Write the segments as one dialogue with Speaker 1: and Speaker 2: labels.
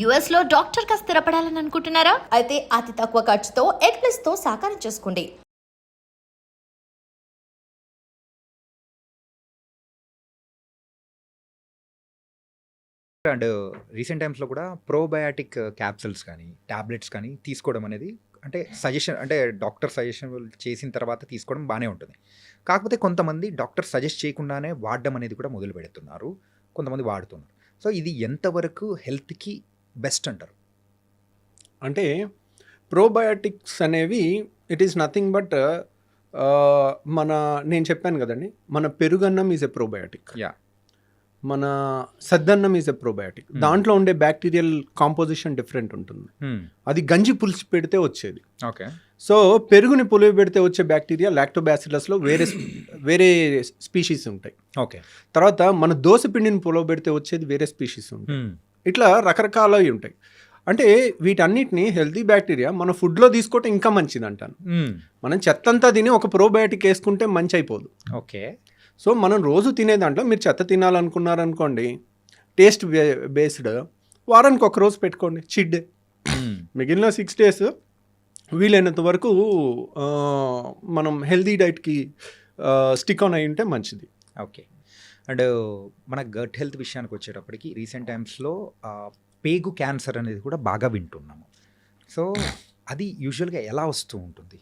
Speaker 1: యుఎస్లో డాక్టర్గా స్థిరపడాలని అనుకుంటున్నారా? అయితే అతి తక్కువ ఖర్చుతో ఎగ్ ప్లస్తో సాకారం చేసుకోండి.
Speaker 2: అండ్ రీసెంట్ టైమ్స్లో కూడా ప్రోబయాటిక్ క్యాప్సిల్స్ కానీ టాబ్లెట్స్ కానీ తీసుకోవడం అనేది అంటే సజెషన్ అంటే డాక్టర్ సజెషన్ చేసిన తర్వాత తీసుకోవడం బాగానే ఉంటుంది. కాకపోతే కొంతమంది డాక్టర్ సజెస్ట్ చేయకుండానే వాడడం అనేది కూడా మొదలు పెడుతున్నారు కొంతమంది వాడుతున్నారు. సో ఇది ఎంతవరకు హెల్త్కి బెస్ట్ అంటారు.
Speaker 3: అంటే ప్రోబయాటిక్స్ అనేవి ఇట్ ఈస్ నథింగ్ బట్ మన నేను చెప్పాను కదండి మన పెరుగన్నం ఈజ్ ఎ ప్రోబయాటిక్
Speaker 2: యా
Speaker 3: మన సద్దన్నం ఈజ్ ఎ ప్రోబయాటిక్ దాంట్లో ఉండే బ్యాక్టీరియల్ కాంపోజిషన్ డిఫరెంట్ ఉంటుంది. అది గంజి పులిసి పెడితే వచ్చేది.
Speaker 2: ఓకే
Speaker 3: సో పెరుగుని పులివి పెడితే వచ్చే బ్యాక్టీరియా లాక్టోబాసిలస్లో వేరే వేరే స్పీషీస్ ఉంటాయి.
Speaker 2: ఓకే
Speaker 3: తర్వాత మన దోశ పిండిని పులవ పెడితే వచ్చేది వేరే స్పీషీస్ ఉంటాయి. ఇట్లా రకరకాలవి ఉంటాయి. అంటే వీటన్నిటిని హెల్తీ బ్యాక్టీరియా మన ఫుడ్లో తీసుకోవటం ఇంకా మంచిది అంటాను మనం చెత్తంతా తిని ఒక ప్రోబయాటిక్ వేసుకుంటే మంచి అయిపోదు
Speaker 2: ఓకే.
Speaker 3: సో మనం రోజు తినే దాంట్లో మీరు చెత్త తినాలనుకున్నారనుకోండి టేస్ట్ బేస్డ్ వారానికి ఒక రోజు పెట్టుకోండి చిడ్. డే మిగిలిన సిక్స్ డేస్ వీలైనంత వరకు మనం హెల్దీ డైట్కి స్టిక్ ఆన్ అయి ఉంటే మంచిది.
Speaker 2: ఓకే. అండ్ మన గట్ హెల్త్ విషయానికి వచ్చేటప్పటికి రీసెంట్ టైమ్స్లో పేగు క్యాన్సర్ అనేది కూడా బాగా వింటున్నాము. సో అది యూజువల్గా ఎలా వస్తూ ఉంటుంది?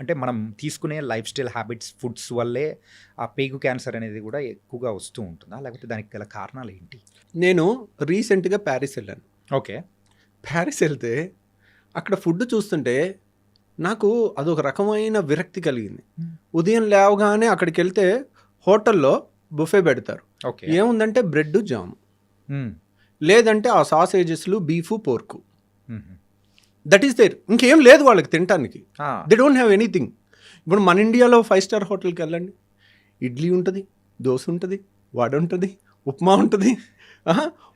Speaker 2: అంటే మనం తీసుకునే లైఫ్ స్టైల్ హ్యాబిట్స్ ఫుడ్స్ వల్లే ఆ పేగు క్యాన్సర్ అనేది కూడా ఎక్కువగా వస్తూ ఉంటుందా? లేకపోతే దానికి గల కారణాలు ఏంటి?
Speaker 3: నేను రీసెంట్గా ప్యారిస్ వెళ్ళాను.
Speaker 2: ఓకే.
Speaker 3: ప్యారిస్ వెళ్తే అక్కడ ఫుడ్ చూస్తుంటే నాకు అదొక రకమైన విరక్తి కలిగింది. ఉదయం లేవగానే అక్కడికి వెళ్తే హోటల్లో బుఫే పెడతారు.
Speaker 2: ఓకే.
Speaker 3: ఏముందంటే బ్రెడ్ జామ్. లేదంటే ఆ సాసేజెస్లు beef pork. That is there. ఇంకేం లేదు వాళ్ళకి తినటానికి. దే డోంట్ హ్యావ్ ఎనీథింగ్ ఇప్పుడు మన ఇండియాలో ఫైవ్ స్టార్ హోటల్కి వెళ్ళండి. ఇడ్లీ ఉంటుంది దోశ ఉంటుంది వడ ఉంటుంది ఉప్మా ఉంటుంది.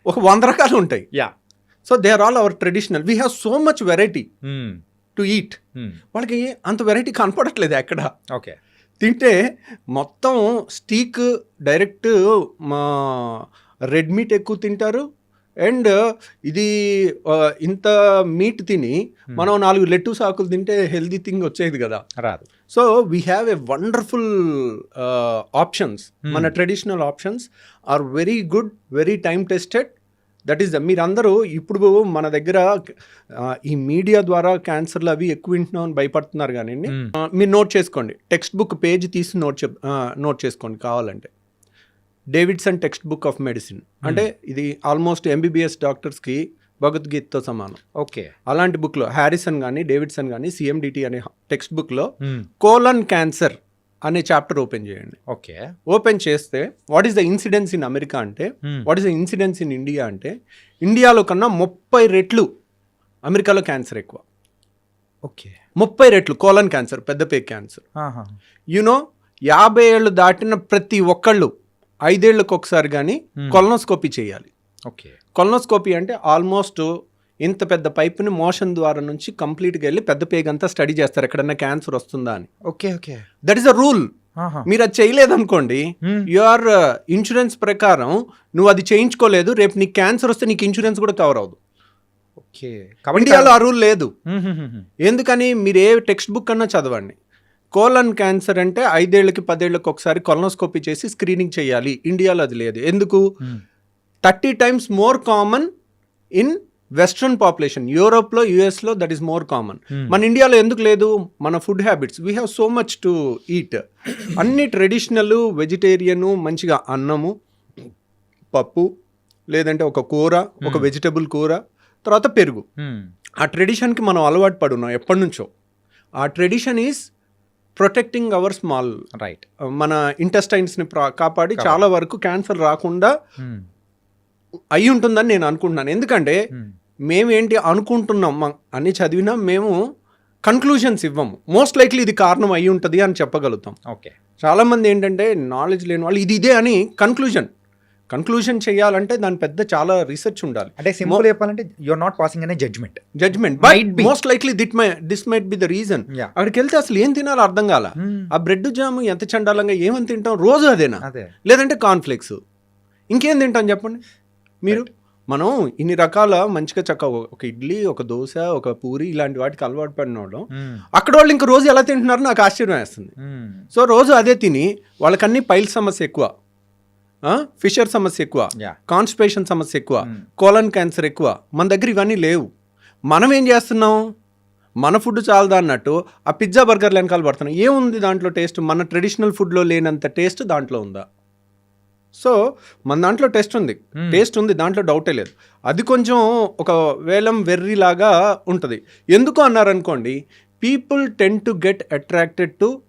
Speaker 3: ఒక వంద రకాలు ఉంటాయి.
Speaker 2: Yeah.
Speaker 3: So they are all our traditional we have so much variety to eat వాళ్ళకి అంత వెరైటీ కనపడట్లేదు ఎక్కడ.
Speaker 2: ఓకే.
Speaker 3: తింటే మొత్తం స్టీక్ డైరెక్ట్ మా రెడ్ మీట్ ఎక్కువ తింటారు. అండ్ ఇది ఇంత మీట్ తిని మనం నాలుగు లెట్టూస్ ఆకులు తింటే హెల్దీ థింగ్ వచ్చేది కదా.
Speaker 2: రాదు.
Speaker 3: So we have a wonderful options మన traditional options are very good very time tested that is the మీరందరూ ఇప్పుడు మన దగ్గర ఈ మీడియా ద్వారా క్యాన్సర్లు అవి ఎక్కువ వింటున్నాం అని భయపడుతున్నారు కానీ. మీరు నోట్ చేసుకోండి. టెక్స్ట్ బుక్ పేజ్ తీసి నోట్ చెప్ నోట్ చేసుకోండి కావాలంటే. Davidson text book of medicine. అంటే ఇది ఆల్మోస్ట్ ఎంబీబీఎస్ డాక్టర్స్కి భగవద్గీతతో సమానం.
Speaker 2: ఓకే.
Speaker 3: అలాంటి బుక్లో హ్యారిసన్ కానీ డేవిడ్సన్ కానీ సిఎండిటి అనే టెక్స్ట్ బుక్లో కోలన్ క్యాన్సర్ అనే చాప్టర్ ఓపెన్ చేయండి.
Speaker 2: ఓకే.
Speaker 3: ఓపెన్ చేస్తే what is the incidence in America అంటే what is the incidence in India అంటే ఇండియాలో కన్నా ముప్పై రెట్లు అమెరికాలో క్యాన్సర్ ఎక్కువ.
Speaker 2: ఓకే.
Speaker 3: ముప్పై రెట్లు కోలన్ క్యాన్సర్ పెద్ద పే క్యాన్సర్ యునో యాభై ఏళ్ళు దాటిన ప్రతి ఒక్కళ్ళు ఐదేళ్ళకు ఒకసారి కానీ కొలనోస్కోపీ చేయాలి.
Speaker 2: ఓకే.
Speaker 3: కొలనోస్కోపీ అంటే ఆల్మోస్ట్ ఇంత పెద్ద పైపుని మోషన్ ద్వారా నుంచి కంప్లీట్గా వెళ్ళి పెద్ద పేగంతా స్టడీ చేస్తారు. ఎక్కడన్నా క్యాన్సర్ వస్తుందా అని.
Speaker 2: Okay okay.
Speaker 3: That is a rule. మీరు అది చేయలేదనుకోండి యువర్ ఇన్సూరెన్స్ ప్రకారం నువ్వు అది చేయించుకోలేదు రేపు నీకు క్యాన్సర్ వస్తే నీకు ఇన్సూరెన్స్ కూడా కవర్ అవ్వదు.
Speaker 2: ఓకే.
Speaker 3: ఇండియాలో ఆ రూల్ లేదు. ఎందుకని? మీరు ఏ టెక్స్ట్ బుక్ అన్నా చదవండి. కోలన్ క్యాన్సర్ అంటే ఐదేళ్ళకి పదేళ్ళకి ఒకసారి కొలనోస్కోపీ చేసి స్క్రీనింగ్ చేయాలి. ఇండియాలో అది లేదు. ఎందుకు? Thirty times more common in western population యూరోప్లో యుఎస్లో దట్ ఈస్ మోర్ కామన్ మన ఇండియాలో ఎందుకు లేదు? మన food habits we have so much to eat అన్ని ట్రెడిషనల్ వెజిటేరియను మంచిగా అన్నము పప్పు లేదంటే ఒక కూర ఒక వెజిటబుల్ కూర తర్వాత పెరుగు. ఆ ట్రెడిషన్కి మనం అలవాటు పడున్నాం ఎప్పటి నుంచో. ఆ tradition is protecting our small
Speaker 2: right
Speaker 3: మన ఇంటెస్టైన్స్ని కాపాడి చాలా వరకు క్యాన్సర్ రాకుండా అయి ఉంటుందని నేను అనుకుంటున్నాను. ఎందుకంటే మేమేంటి అనుకుంటున్నాం మ- అన్ని చదివినా మేము కన్క్లూషన్స్ ఇవ్వము. మోస్ట్ లైక్లీ ఇది కారణం అయి ఉంటుంది అని చెప్పగలుగుతాం.
Speaker 2: ఓకే.
Speaker 3: చాలామంది ఏంటంటే నాలెడ్జ్ లేని వాళ్ళు ఇది ఇదే అని కన్క్లూజన్ కన్క్లూజన్ చేయాలంటే దాని పెద్ద చాలా రీసెర్చ్ ఉండాలి.
Speaker 2: అంటే సింపుల్ చెప్పాలంటే యూఆర్ నాట్ పాసింగ్ అనే judgement
Speaker 3: judgement
Speaker 2: be.
Speaker 3: Most likely that my this might be the reason. అక్కడికి వెళ్తే అసలు ఏం తినాలో అర్థం కాల. ఆ బ్రెడ్ జామ్ ఎంత చండాలంగా ఏమని తింటాం? రోజు అదేనా?
Speaker 2: అదే.
Speaker 3: లేదంటే కాన్ఫ్లెక్స్ ఇంకేం తింటాం చెప్పండి? మీరు? మనం ఇన్ని రకాల మంచిగా చక్క ఒక ఇడ్లీ ఒక దోశ ఒక పూరి ఇలాంటి వాటికి అలవాటు పడిన వాళ్ళం. అక్కడ వాళ్ళు ఇంక రోజు ఎలా తింటున్నారో నాకు ఆశ్చర్యం వేస్తుంది. సో రోజు అదే తిని వాళ్ళకన్నీ పైల్ సమస్య ఎక్కువ. ఫిషర్ సమస్య ఎక్కువ.
Speaker 2: Yeah.
Speaker 3: కాన్స్టిపేషన్ సమస్య ఎక్కువ. కోలన్ క్యాన్సర్ ఎక్కువ. మన దగ్గర ఇవన్నీ లేవు. మనం ఏం చేస్తున్నాం? మన ఫుడ్ చాలదా అన్నట్టు ఆ పిజ్జా బర్గర్ వెనకాల పడుతున్నాం. ఏముంది దాంట్లో టేస్ట్? మన ట్రెడిషనల్ ఫుడ్లో లేనంత టేస్ట్ దాంట్లో ఉందా? సో మన దాంట్లో టేస్ట్ ఉంది. టేస్ట్ ఉంది దాంట్లో డౌటే లేదు. అది కొంచెం ఒక వేలం వెర్రి లాగా ఉంటుంది. ఎందుకు అన్నారనుకోండి people tend to get attracted to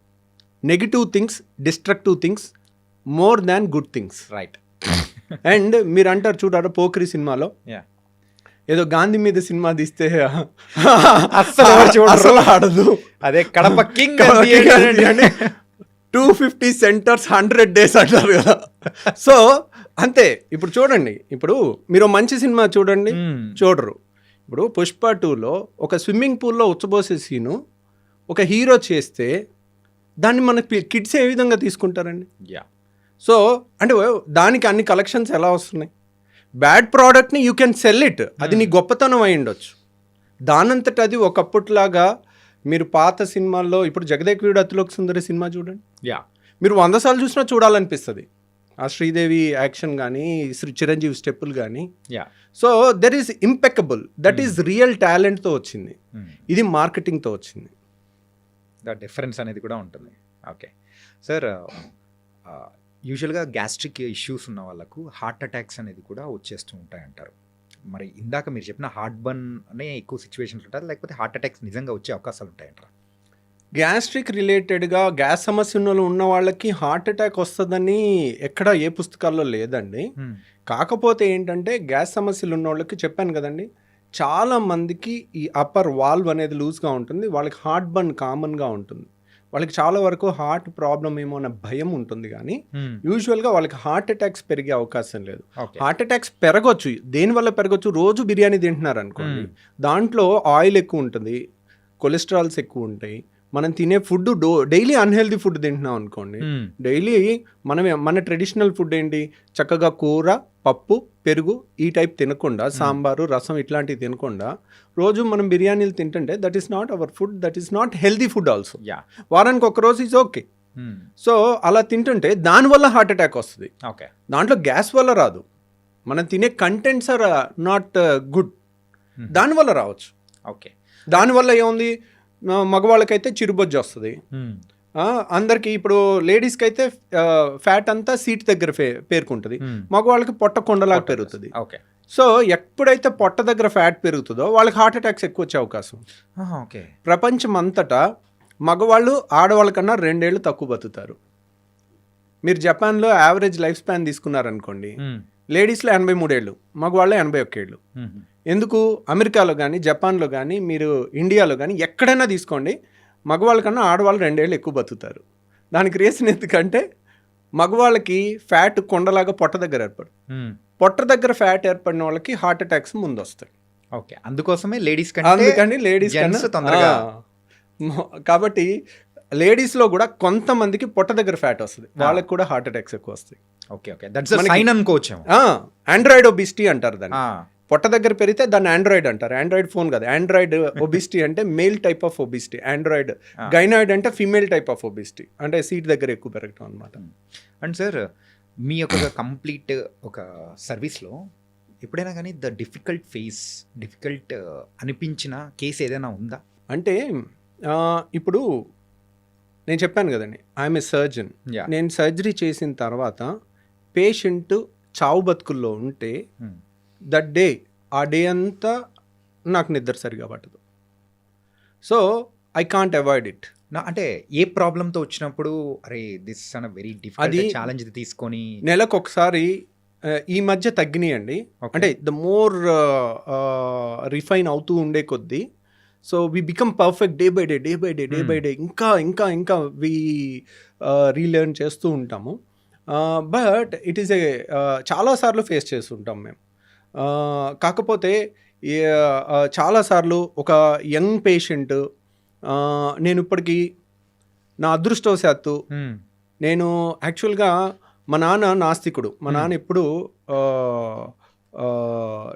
Speaker 3: negative things destructive things more than good things.
Speaker 2: Right.
Speaker 3: And మీరు అంటారు చూడారా పోక్రి సినిమాలో?
Speaker 2: యా.
Speaker 3: ఏదో గాంధీ మీద సినిమా తీస్తే
Speaker 2: అస్సలు
Speaker 3: ఆడదు.
Speaker 2: అదే Kadapa king
Speaker 3: two fifty centres hundred days అంటారు కదా. సో అంతే. ఇప్పుడు చూడండి. ఇప్పుడు మీరు మంచి సినిమా చూడండి. చూడరు. ఇప్పుడు పుష్ప టూలో ఒక స్విమ్మింగ్ పూల్లో ఉచ్చబోసే సీను ఒక హీరో చేస్తే దాన్ని మన కిడ్స్ ఏ విధంగా తీసుకుంటారండి?
Speaker 2: యా.
Speaker 3: సో అంటే దానికి అన్ని కలెక్షన్స్ ఎలా వస్తున్నాయి? బ్యాడ్ ప్రోడక్ట్ని యూ కెన్ సెల్ ఇట్. అది నీ గొప్పతనం అయి ఉండొచ్చు. దానంతట అది ఒకప్పట్లాగా మీరు పాత సినిమాల్లో ఇప్పుడు జగదేక్ వీడు అతిలోక సుందరి సినిమా చూడండి.
Speaker 2: యా
Speaker 3: మీరు వంద సార్లు చూసినా చూడాలనిపిస్తుంది. ఆ శ్రీదేవి యాక్షన్ కానీ శ్రీ చిరంజీవి స్టెప్పులు కానీ
Speaker 2: yeah
Speaker 3: so there is impeccable that is real టాలెంట్తో వచ్చింది. ఇది మార్కెటింగ్తో వచ్చింది.
Speaker 2: ద డిఫరెన్స్ అనేది కూడా ఉంటుంది. ఓకే సార్ యూజువల్గా గ్యాస్ట్రిక్ ఇష్యూస్ ఉన్న వాళ్ళకు హార్ట్ అటాక్స్ అనేది కూడా వచ్చేస్తూ ఉంటాయి అంటారు మరి ఇందాక మీరు చెప్పిన హార్ట్ బర్న్ అనే ఎక్కువ సిచ్యువేషన్స్ ఉంటారు లేకపోతే హార్ట్ అటాక్స్ నిజంగా వచ్చే అవకాశాలు ఉంటాయంటారా?
Speaker 3: గ్యాస్ట్రిక్ రిలేటెడ్గా గ్యాస్ సమస్య ఉన్న ఉన్న వాళ్ళకి హార్ట్ అటాక్ వస్తుందని ఎక్కడ ఏ పుస్తకాల్లో లేదండి. కాకపోతే ఏంటంటే గ్యాస్ సమస్యలు ఉన్న వాళ్ళకి చెప్పాను కదండి చాలా మందికి ఈ అప్పర్ వాల్వ్ అనేది లూజ్గా ఉంటుంది వాళ్ళకి హార్ట్ బర్న్ కామన్గా ఉంటుంది. వాళ్ళకి చాలా వరకు హార్ట్ ప్రాబ్లం ఏమో అన్న భయం ఉంటుంది కానీ యూజువల్గా వాళ్ళకి హార్ట్ అటాక్స్ పెరిగే అవకాశం లేదు. హార్ట్ అటాక్స్ పెరగొచ్చు. దేనివల్ల పెరగొచ్చు? రోజు బిర్యానీ తింటున్నారు అనుకోండి దాంట్లో ఆయిల్ ఎక్కువ ఉంటుంది కొలెస్ట్రాల్స్ ఎక్కువ ఉంటాయి. మనం తినే food do daily unhealthy food తింటున్నాం అనుకోండి. డైలీ మనం మన ట్రెడిషనల్ ఫుడ్ ఏంటి? చక్కగా కూర పప్పు పెరుగు ఈ టైప్ తినకుండా సాంబారు రసం ఇట్లాంటివి తినకుండా రోజు మనం బిర్యానీలు తింటుంటే that is not our food that is not healthy food also.
Speaker 2: Yeah.
Speaker 3: వారానికి ఒక రోజు ఈజ్ ఓకే. సో అలా తింటుంటే దానివల్ల హార్ట్ అటాక్ వస్తుంది.
Speaker 2: ఓకే.
Speaker 3: దాంట్లో గ్యాస్ వల్ల రాదు. మనం తినే కంటెంట్స్ ఆర్ నాట్ గుడ్. దానివల్ల రావచ్చు.
Speaker 2: ఓకే.
Speaker 3: దానివల్ల ఏముంది? మగవాళ్ళకైతే చిరుబొజ్జు వస్తుంది. అందరికి ఇప్పుడు లేడీస్కి అయితే ఫ్యాట్ అంతా సీట్ దగ్గర పేరుకుంటుంది. మగవాళ్ళకి పొట్ట కొండలాగా పెరుగుతుంది.
Speaker 2: ఓకే.
Speaker 3: సో ఎప్పుడైతే పొట్ట దగ్గర ఫ్యాట్ పెరుగుతుందో వాళ్ళకి హార్ట్ అటాక్స్ ఎక్కువ వచ్చే అవకాశం
Speaker 2: ఓకే.
Speaker 3: ప్రపంచం అంతటా మగవాళ్ళు ఆడవాళ్ళ కన్నా రెండేళ్ళు తక్కువ బతుకుతారు. మీరు జపాన్లో యావరేజ్ లైఫ్ స్పాన్ తీసుకున్నారనుకోండి లేడీస్లో ఎనభై మూడేళ్ళు మగవాళ్ళు ఎనభై ఒక్కేళ్ళు. ఎందుకు? అమెరికాలో కానీ జపాన్లో కానీ మీరు ఇండియాలో కానీ ఎక్కడైనా తీసుకోండి. మగవాళ్ళ కన్నా ఆడవాళ్ళు రెండేళ్ళు ఎక్కువ బతుకుతారు. దానికి రీజన్ ఎందుకంటే మగవాళ్ళకి ఫ్యాట్ కొండలాగా పొట్ట దగ్గర ఏర్పడు. పొట్ట దగ్గర ఫ్యాట్ ఏర్పడిన వాళ్ళకి హార్ట్ అటాక్స్ ముందు వస్తాయి
Speaker 2: ఓకే. అందుకోసమే లేడీస్ కంటే
Speaker 3: అందుకని లేడీస్
Speaker 2: తొందరగా
Speaker 3: కాబట్టి లేడీస్లో కూడా కొంతమందికి పొట్ట దగ్గర ఫ్యాట్ వస్తుంది. వాళ్ళకి కూడా హార్ట్ అటాక్స్ ఎక్కువ వస్తాయి.
Speaker 2: Okay okay. దట్స్ సైన్ అనుకోవచ్చేమో
Speaker 3: ఆండ్రాయిడ్ ఒబిసిటీ అంటారు దాన్ని. పొట్ట దగ్గర పెరిగితే దాన్ని ఆండ్రాయిడ్ అంటారు. ఆండ్రాయిడ్ ఫోన్ కదా. ఆండ్రాయిడ్ ఒబిసిటీ అంటే male type of obesity android. Gynoid అంటే ఫీమేల్ టైప్ ఆఫ్ ఒబిసిటీ అంటే సీట్ దగ్గర ఎక్కువ పెరగటం అనమాట
Speaker 2: అండ్ సార్ మీ యొక్క కంప్లీట్ ఒక సర్వీస్లో ఎప్పుడైనా కానీ ద డిఫికల్ట్ ఫేస్ డిఫికల్ట్ అనిపించిన కేసు ఏదైనా ఉందా?
Speaker 3: అంటే ఇప్పుడు నేను చెప్పాను కదండి. ఐఎమ్ ఏ సర్జన్ నేను సర్జరీ చేసిన తర్వాత పేషెంట్ చావు బతుకుల్లో ఉంటే దట్ డే ఆ డే అంతా నాకు నిద్ర సరిగా పట్టదు. So I can't avoid it
Speaker 2: నా అంటే ఏ ప్రాబ్లంతో వచ్చినప్పుడు అరే దిస్ అన్ వెరీ డిఫికల్ట్
Speaker 3: అది-
Speaker 2: ఛాలెంజ్ తీసుకొని
Speaker 3: నెలకు ఒకసారి ఈ మధ్య తగ్గినాయండి. అంటే ద మోర్ రిఫైన్ అవుతూ ఉండే కొద్దీ so we become perfect day by day day by day day
Speaker 2: Hmm.
Speaker 3: By day ఇంకా ఇంకా ఇంకా వి రీలెర్న్ చేస్తూ ఉంటాము. బట్ ఇట్ ఈస్ ఏ చాలాసార్లు ఫేస్ చేస్తుంటాం మేము కాకపోతే చాలాసార్లు ఒక యంగ్ పేషెంట్ నేను ఇప్పటికీ నా అదృష్టవశాత్తు. నేను యాక్చువల్గా మా నాన్న నాస్తికుడు మా. నాన్న ఎప్పుడు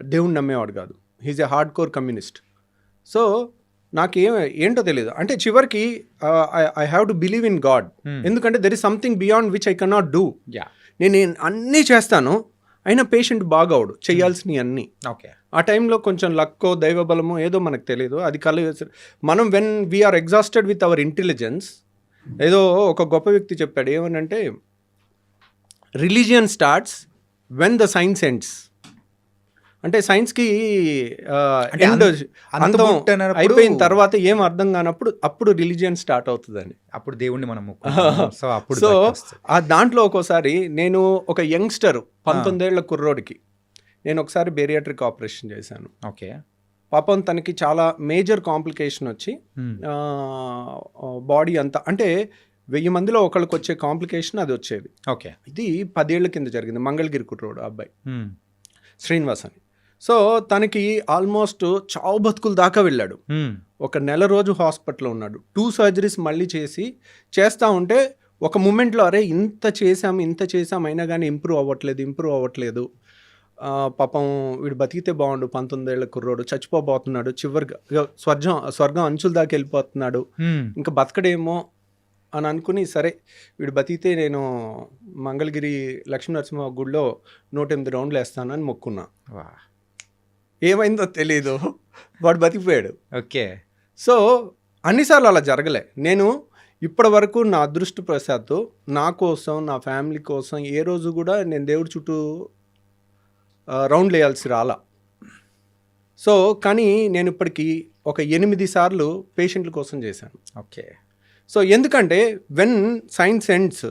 Speaker 3: దేవుణ్ణి నమ్మేవాడు కాదు he's a hard core communist so నాకేం ఏంటో తెలియదు అంటే చివరికి I have to believe in God
Speaker 2: Hmm.
Speaker 3: ఎందుకంటే there is something beyond which I cannot do
Speaker 2: yeah
Speaker 3: నేను ఏం- అన్నీ చేస్తాను అయినా పేషెంట్ బాగవడు చేయాల్సినవి అన్నీ.
Speaker 2: ఓకే
Speaker 3: ఆ టైంలో కొంచెం లక్కో దైవ బలమో ఏదో మనకు తెలియదు అది కల మనం when we are exhausted with our intelligence ఏదో ఒక గొప్ప వ్యక్తి చెప్పాడు ఏమనంటే religion starts when the science ends అంటే సైన్స్కి ఎండ్
Speaker 2: అంత-
Speaker 3: అయిపోయిన తర్వాత ఏం అర్థం కానప్పుడు అప్పుడు రిలీజియన్ స్టార్ట్ అవుతుందని
Speaker 2: అప్పుడు దేవుణ్ణి మనం సో అప్పుడు
Speaker 3: సో. ఆ దాంట్లో ఒక్కోసారి నేను ఒక యంగ్స్టర్ పంతొమ్మిదేళ్ళ కుర్రోడికి నేను ఒకసారి బేరియాట్రిక్ ఆపరేషన్ చేశాను.
Speaker 2: ఓకే.
Speaker 3: పాపం తనకి చాలా మేజర్ కాంప్లికేషన్ వచ్చి. బాడీ అంతా అంటే వెయ్యి మందిలో ఒకళ్ళకి వచ్చే కాంప్లికేషన్ అది వచ్చేది.
Speaker 2: ఓకే.
Speaker 3: ఇది పదేళ్ళ కింద జరిగింది. మంగళగిరి కుట్రోడు అబ్బాయి. శ్రీనివాస్ అని. సో తనకి ఆల్మోస్ట్ చావు బతుకుల దాకా వెళ్ళాడు. ఒక నెల రోజు హాస్పిటల్లో ఉన్నాడు టూ సర్జరీస్ మళ్ళీ చేసి చేస్తూ ఉంటే ఒక మూమెంట్లో అరే ఇంత చేసాం ఇంత చేసాం అయినా కానీ ఇంప్రూవ్ అవ్వట్లేదు ఇంప్రూవ్ అవ్వట్లేదు పాపం వీడు బతికితే బాగుండు పంతొమ్మిదేళ్ళ కుర్రోడు చచ్చిపోబోతున్నాడు చివరిగా స్వర్గం స్వర్గం అంచుల దాకా వెళ్ళిపోతున్నాడు. ఇంకా బతకడేమో అని అనుకుని సరే వీడు బతికితే నేను మంగళగిరి లక్ష్మీ నరసింహ గుడిలో నూట ఎనిమిది రౌండ్లు వేస్తానని మొక్కున్నా
Speaker 2: వా.
Speaker 3: ఏమైందో తెలీదు. వాడు బతికిపోయాడు.
Speaker 2: ఓకే.
Speaker 3: సో అన్నిసార్లు అలా జరగలే. నేను ఇప్పటి వరకు నా అదృష్టప్రసాత్తు నా కోసం నా ఫ్యామిలీ కోసం ఏ రోజు కూడా నేను దేవుడి చుట్టూ రౌండ్ వేయాల్సి రాలా. సో కానీ నేను ఇప్పటికీ ఒక ఎనిమిది సార్లు పేషెంట్ల కోసం చేశాను.
Speaker 2: ఓకే.
Speaker 3: సో ఎందుకంటే వెన్ సైన్స్ ఎండ్స్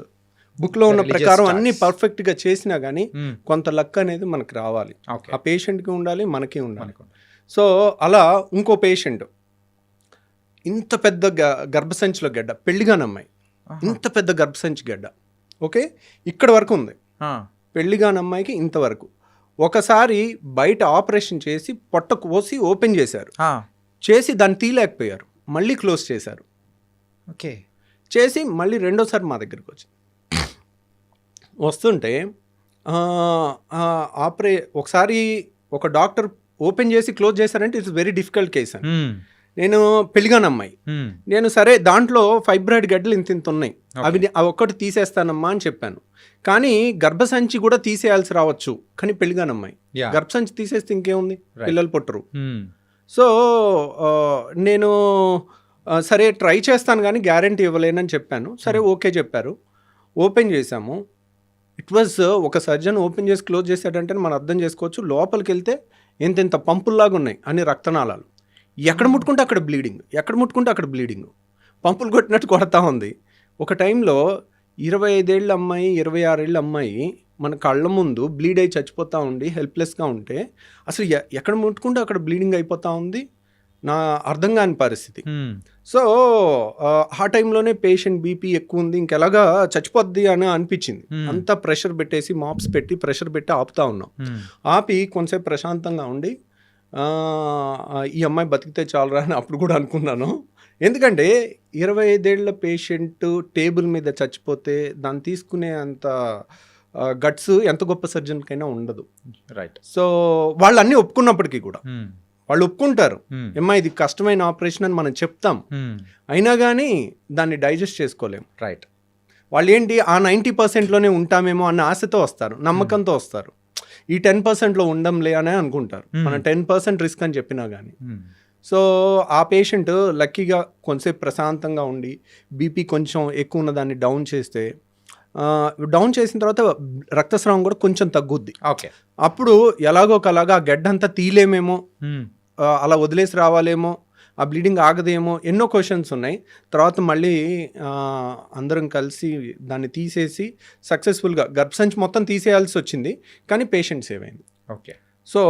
Speaker 3: బుక్లో ఉన్న ప్రకారం అన్ని. పర్ఫెక్ట్గా చేసినా కానీ
Speaker 2: Hmm.
Speaker 3: కొంత లక్ అనేది మనకు రావాలి. ఆ పేషెంట్కి ఉండాలి మనకి ఉండాలి. సో అలా ఇంకో పేషెంట్. ఇంత పెద్ద గ- గర్భసంచిలో గడ్డ పెళ్ళిగాని అమ్మాయి. ఇంత పెద్ద గర్భసంచి గడ్డ. ఓకే? ఇక్కడ వరకు ఉంది. పెళ్ళిగాని అమ్మాయికి ఇంతవరకు ఒకసారి బయట ఆపరేషన్ చేసి పొట్ట కోసి ఓపెన్ చేశారు. చేసి దాన్ని తీయలేకపోయారు. మళ్ళీ క్లోజ్ చేశారు.
Speaker 2: ఓకే.
Speaker 3: చేసి మళ్ళీ రెండోసారి మా దగ్గరికి వచ్చి వస్తుంటే ఆపరే ఒకసారి ఒక డాక్టర్ ఓపెన్ చేసి క్లోజ్ చేశారంటే ఇట్స్ వెరీ డిఫికల్ట్ కేస్ అని. నేను పెళ్ళిగాని అమ్మాయి. నేను సరే దాంట్లో ఫైబ్రాయిడ్ గడ్డలు ఇంత ఇంత ఉన్నాయి. అవి అవి ఒక్కటి తీసేస్తానమ్మా అని చెప్పాను. కానీ గర్భసంచి కూడా తీసేయాల్సి రావచ్చు. కానీ పెళ్ళిగాని అమ్మాయి. గర్భసంచి తీసేస్తే ఇంకేముంది. పిల్లలు పుట్టరు. సో నేను సరే ట్రై చేస్తాను కానీ గ్యారంటీ ఇవ్వలేనని చెప్పాను. సరే ఓకే చెప్పారు. ఓపెన్ చేశాము. ఇట్ వాజ్ uh, ఒక సర్జన్ ఓపెన్ చేసి క్లోజ్ చేశాడంటే మనం అర్థం చేసుకోవచ్చు. లోపలికి వెళ్తే ఎంత ఎంత పంపుల్లాగా ఉన్నాయి అన్ని రక్తనాళాలు. ఎక్కడ ముట్టుకుంటే అక్కడ బ్లీడింగ్ ఎక్కడ ముట్టుకుంటే అక్కడ బ్లీడింగ్ పంపులు కొట్టినట్టు కొడతా ఉంది. ఒక టైంలో ఇరవై ఐదేళ్ళ అమ్మాయి ఇరవై ఆరేళ్ళ అమ్మాయి మన కళ్ళ ముందు బ్లీడ్ అయి చచ్చిపోతూ ఉండి హెల్ప్లెస్గా ఉంటే. అసలు ఎ- ఎక్కడ ముట్టుకుంటే అక్కడ బ్లీడింగ్ అయిపోతూ ఉంది? నా అర్థం కాని పరిస్థితి. సో ఆ, టైంలోనే పేషెంట్ బీపీ ఎక్కువ ఉంది ఇంకెలాగా చచ్చిపోద్ది అని అనిపించింది. అంతా ప్రెషర్ పెట్టేసి మాప్స్ పెట్టి ప్రెషర్ పెట్టి ఆపుతా ఉన్నాం. ఆపి కొంచెంసేపు ప్రశాంతంగా ఉండి ఈ అమ్మాయి బతికితే చాలరా అని అప్పుడు కూడా అనుకున్నాను ఎందుకంటే ఇరవై ఐదేళ్ళ పేషెంట్ టేబుల్ మీద చచ్చిపోతే దాన్ని తీసుకునే అంత గట్స్ ఎంత గొప్ప సర్జన్కైనా ఉండదు
Speaker 2: రైట్
Speaker 3: సో వాళ్ళు అన్నీ ఒప్పుకున్నప్పటికీ కూడా. వాళ్ళు ఒప్పుకుంటారు. ఏమ్మా ఇది కష్టమైన ఆపరేషన్ అని మనం చెప్తాం. అయినా కానీ దాన్ని డైజెస్ట్ చేసుకోలేం.
Speaker 2: రైట్.
Speaker 3: వాళ్ళు ఏంటి ఆ నైంటీ పర్సెంట్లోనే ఉంటామేమో అన్న ఆశతో వస్తారు నమ్మకంతో వస్తారు. ఈ టెన్ పర్సెంట్లో ఉండంలే అనే అనుకుంటారు. మనం టెన్ పర్సెంట్ రిస్క్ అని చెప్పినా కానీ. సో ఆ పేషెంట్ లక్కీగా కొంచెంసేపు ప్రశాంతంగా ఉండి బీపీ కొంచెం ఎక్కువ ఉన్న దాన్ని డౌన్ చేస్తే డౌన్ చేసిన తర్వాత రక్తస్రావం కూడా కొంచెం తగ్గుద్ది.
Speaker 2: ఓకే.
Speaker 3: అప్పుడు ఎలాగో ఒకలాగా ఆ తీలేమేమో. అలా వదిలేసి రావాలేమో ఆ బ్లీడింగ్ ఆగదేమో ఎన్నో క్వశ్చన్స్ ఉన్నాయి. తర్వాత మళ్ళీ అందరం కలిసి దాన్ని తీసేసి సక్సెస్ఫుల్గా గర్భసంచి మొత్తం తీసేయాల్సి వచ్చింది. కానీ పేషెంట్ సేవ్ అయింది.
Speaker 2: ఓకే.
Speaker 3: సో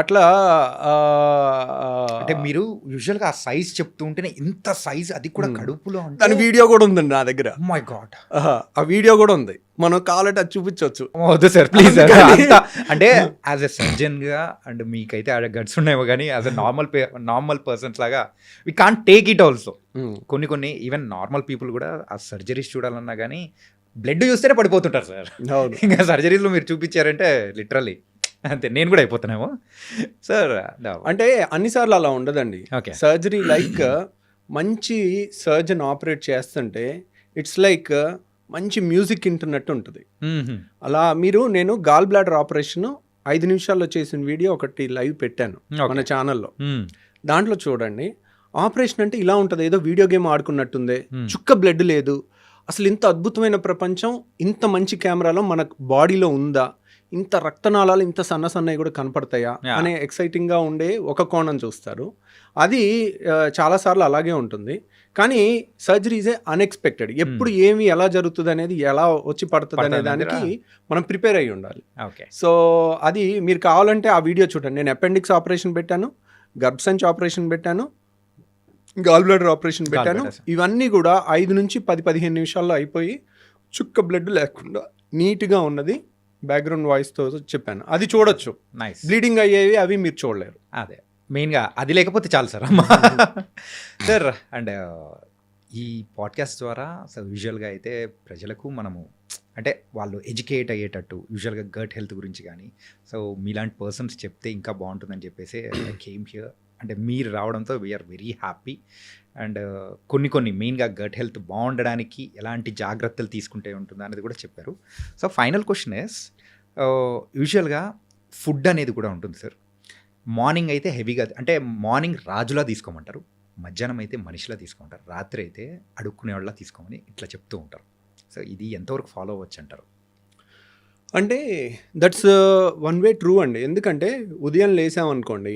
Speaker 3: అట్లా
Speaker 2: అంటే మీరు యూజువల్గా ఆ సైజ్ చెప్తూ ఉంటేనే ఇంత సైజ్ అది కూడా. కడుపులో
Speaker 3: దాని వీడియో కూడా ఉందండి నా దగ్గర.
Speaker 2: మై గాడ్
Speaker 3: ఆహా, ఆ వీడియో కూడా ఉంది. మనం కావాలంటే అది చూపించవచ్చు.
Speaker 2: వద్దు సార్ ప్లీజ్ అంటే యాజ్ ఎ సర్జన్గా అండ్ మీకైతే ఆడ గట్స్ ఉన్నాయేమో కానీ as a normal normal persons లాగా we can't take it also కొన్ని కొన్ని ఈవెన్ నార్మల్ పీపుల్ కూడా ఆ సర్జరీస్ చూడాలన్నా కానీ బ్లడ్ చూస్తేనే పడిపోతుంటారు సార్. ఇంకా సర్జరీస్లో మీరు చూపించారంటే లిటరల్లీ అంతే నేను కూడా అయిపోతున్నాము సార్
Speaker 3: అంటే అన్నిసార్లు అలా ఉండదండి.
Speaker 2: ఓకే
Speaker 3: సర్జరీ లైక్ మంచి సర్జన్ ఆపరేట్ చేస్తుంటే ఇట్స్ లైక్ మంచి మ్యూజిక్ వింటున్నట్టు ఉంటుంది. అలా మీరు నేను గాల్ బ్లాడర్ ఆపరేషన్ ఐదు నిమిషాల్లో చేసిన వీడియో ఒకటి లైవ్ పెట్టాను మన ఛానల్లో దాంట్లో చూడండి ఆపరేషన్ అంటే ఇలా ఉంటుంది ఏదో వీడియో గేమ్ ఆడుకున్నట్టుందే. చుక్క బ్లడ్ లేదు. అసలు ఇంత అద్భుతమైన ప్రపంచం ఇంత మంచి కెమెరాలో మన బాడీలో ఉందా? ఇంత రక్తనాళాలు ఇంత సన్న సన్నవి కూడా కనపడతాయా. అనే ఎక్సైటింగ్గా ఉండే ఒక కోణం చూస్తారు. అది చాలాసార్లు అలాగే ఉంటుంది. కానీ సర్జరీ ఈజ్ ఏ అన్ఎక్స్పెక్టెడ్ ఎప్పుడు ఏమి ఎలా జరుగుతుంది అనేది ఎలా వచ్చి పడుతుంది అనే దానికి మనం ప్రిపేర్ అయ్యి ఉండాలి.
Speaker 2: ఓకే.
Speaker 3: సో అది మీరు కావాలంటే ఆ వీడియో చూడండి. నేను అపెండిక్స్ ఆపరేషన్ పెట్టాను గర్భసంచి ఆపరేషన్ పెట్టాను గాల్ బ్లాడర్ ఆపరేషన్ పెట్టాను. ఇవన్నీ కూడా ఐదు నుంచి పది పదిహేను నిమిషాల్లో అయిపోయి చుక్క బ్లడ్ లేకుండా నీట్గా ఉన్నది. బ్యాక్గ్రౌండ్ వాయిస్తో చెప్పాను. అది చూడొచ్చు.
Speaker 2: నైస్
Speaker 3: బ్లీడింగ్ అయ్యేవి అవి మీరు చూడలేరు.
Speaker 2: అదే. మెయిన్గా అది లేకపోతే చాలు సార్ అమ్మా. సార్ అండ్ ఈ పాడ్కాస్ట్ ద్వారా సో యూజువల్గా అయితే ప్రజలకు మనము అంటే వాళ్ళు ఎడ్యుకేట్ అయ్యేటట్టు యూజువల్గా గట్ హెల్త్ గురించి కానీ సో మీలాంటి పర్సన్స్ చెప్తే ఇంకా బాగుంటుందని చెప్పేసి కేమ్ హియర్. అంటే మీరు రావడంతో వీఆర్ వెరీ హ్యాపీ అండ్ కొన్ని కొన్ని మెయిన్గా గట్ హెల్త్ బాగుండడానికి ఎలాంటి జాగ్రత్తలు తీసుకుంటే ఉంటుంది అనేది కూడా చెప్పారు. సో ఫైనల్ క్వశ్చన్ ఇస్ యూజువల్గా ఫుడ్ అనేది కూడా ఉంటుంది సార్ మార్నింగ్ అయితే హెవీగా అంటే మార్నింగ్ రాజులా తీసుకోమంటారు మధ్యాహ్నం అయితే మనిషిలా తీసుకుంటారు రాత్రి అయితే అడుక్కునే వాళ్ళ తీసుకోమని ఇట్లా చెప్తూ ఉంటారు. సో ఇది ఎంతవరకు ఫాలో అవ్వచ్చు అంటారు?
Speaker 3: అంటే దట్స్ వన్ వే ట్రూ అండి. ఎందుకంటే ఉదయం లేసామనుకోండి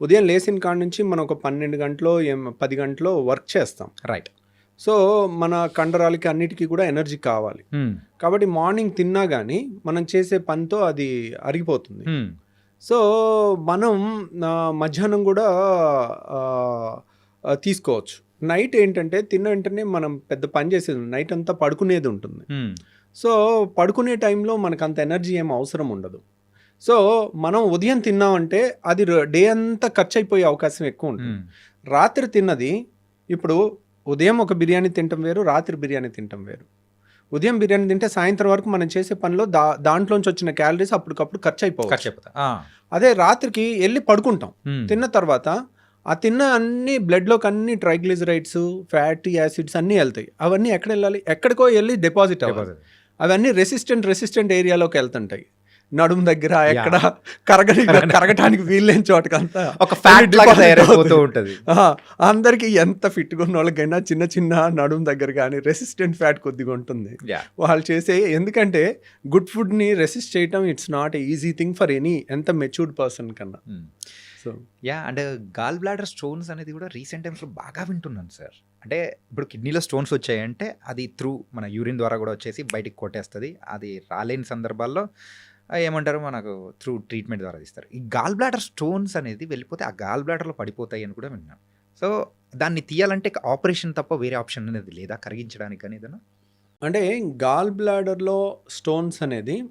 Speaker 3: ఉదయం లేచిన కాడ నుంచి మనం ఒక పన్నెండు గంటలో పది గంటలో వర్క్ చేస్తాం.
Speaker 2: రైట్
Speaker 3: సో మన కండరాలకి అన్నిటికీ కూడా ఎనర్జీ కావాలి. కాబట్టి మార్నింగ్ తిన్నా కానీ మనం చేసే పనితో అది అరిగిపోతుంది. సో మనం మధ్యాహ్నం కూడా తీసుకోవచ్చు. నైట్ ఏంటంటే తిన్న వెంటనే మనం పెద్ద పని చేసేది. నైట్ అంతా పడుకునేది ఉంటుంది. సో పడుకునే టైంలో మనకు అంత ఎనర్జీ ఏం అవసరం ఉండదు. సో మనం ఉదయం తిన్నామంటే అది డే అంతా ఖర్చు అయిపోయే అవకాశం ఎక్కువ ఉంటుంది. రాత్రి తిన్నది ఇప్పుడు ఉదయం ఒక బిర్యానీ తినటం వేరు రాత్రి బిర్యానీ తినటం వేరు. ఉదయం బిర్యానీ తింటే సాయంత్రం వరకు మనం చేసే పనిలో దా దాంట్లోంచి వచ్చిన క్యాలరీస్ అప్పటికప్పుడు ఖర్చు
Speaker 2: ఖర్చు
Speaker 3: అయిపోవచ్చు
Speaker 2: అయిపోతా
Speaker 3: అదే రాత్రికి వెళ్ళి పడుకుంటాం. తిన్న తర్వాత ఆ తిన్న అన్ని బ్లడ్లోకి అన్ని ట్రైగ్లిజరైడ్స్ ఫ్యాటీ యాసిడ్స్ అన్నీ వెళ్తాయి. అవన్నీ ఎక్కడ వెళ్ళాలి? ఎక్కడికో వెళ్ళి డిపాజిట్ అవ్వాలి. అవన్నీ రెసిస్టెంట్ రెసిస్టెంట్ ఏరియాలోకి వెళ్తుంటాయి. నడుము దగ్గర ఎక్కడ కరగని కరగటానికి వీల్లేని చోటకంతా
Speaker 2: ఒక ఫ్యాట్ తయారైపోతూ. ఉంటుంది.
Speaker 3: అందరికీ ఎంత ఫిట్గా ఉన్న వాళ్ళకైనా చిన్న చిన్న నడుము దగ్గర కానీ రెసిస్టెంట్ ఫ్యాట్ కొద్దిగా ఉంటుంది. వాళ్ళు చేసే ఎందుకంటే గుడ్ ఫుడ్ని రెసిస్ట్ చేయటం it's not easy thing for any ఎంత మెచ్యూర్డ్ పర్సన్ కన్నా. So
Speaker 2: yeah and gall bladder stones అనేది కూడా రీసెంట్ టైమ్స్లో బాగా వింటున్నాను సార్ అంటే ఇప్పుడు కిడ్నీలో స్టోన్స్ వచ్చాయంటే అది త్రూ మన యూరిన్ ద్వారా కూడా వచ్చేసి బయటికి కొట్టేస్తుంది. అది రాలేని సందర్భాల్లో ఏమంటారు? మనకు త్రూ ట్రీట్మెంట్ ద్వారా తీస్తారు. ఈ గాల్ బ్లాడర్ స్టోన్స్ అనేది వెళ్ళిపోతే ఆ గాల్ బ్లాడర్లో పడిపోతాయి అని కూడా విన్నాను సో దాన్ని తీయాలంటే ఆపరేషన్ తప్ప వేరే ఆప్షన్ అనేది లేదా? కరిగించడానికి కానీ ఏదైనా?
Speaker 3: అంటే గాల్ బ్లాడర్లో స్టోన్స్ అనేది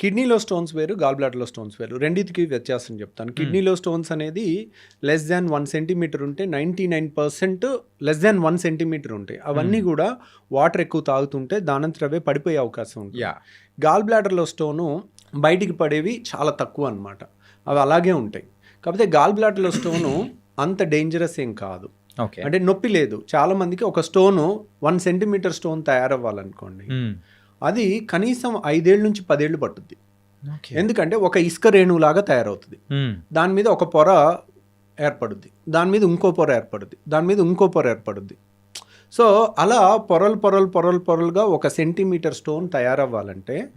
Speaker 3: కిడ్నీలో స్టోన్స్ వేరు గాల్ బ్లాడర్లో స్టోన్స్ వేరు. రెండింటికి వ్యత్యాసం చెప్తాను. కిడ్నీలో స్టోన్స్ అనేది లెస్ దాన్ వన్ సెంటీమీటర్ ఉంటే ninety nine percent less than one centimetre ఉంటాయి. అవన్నీ. కూడా వాటర్ ఎక్కువ తాగుతుంటే దానంతట అవే పడిపోయే అవకాశం ఉంటుంది.
Speaker 2: యా.
Speaker 3: గాల్ బ్లాడర్లో స్టోను బయటికి పడేవి చాలా తక్కువ అన్నమాట. అవి అలాగే ఉంటాయి. కాకపోతే గాల్ బ్లాడర్లో స్టోను అంత డేంజరస్ ఏం కాదు.
Speaker 2: ఓకే.
Speaker 3: అంటే నొప్పి లేదు. చాలా మందికి ఒక స్టోను వన్ సెంటీమీటర్ స్టోన్ తయారవ్వాలనుకోండి. అది కనీసం ఐదేళ్ళ నుంచి పదేళ్ళు పట్టుద్ది. ఎందుకంటే ఒక ఇసుక రేణువులాగా తయారవుతుంది. దాని మీద ఒక పొర ఏర్పడుద్ది. దాని మీద ఇంకో పొర ఏర్పడుద్ది. దాని మీద ఇంకో పొర ఏర్పడుద్ది. సో అలా పొరలు పొరలు పొరలు పొరలుగా ఒక సెంటీమీటర్ స్టోన్ తయారవ్వాలంటే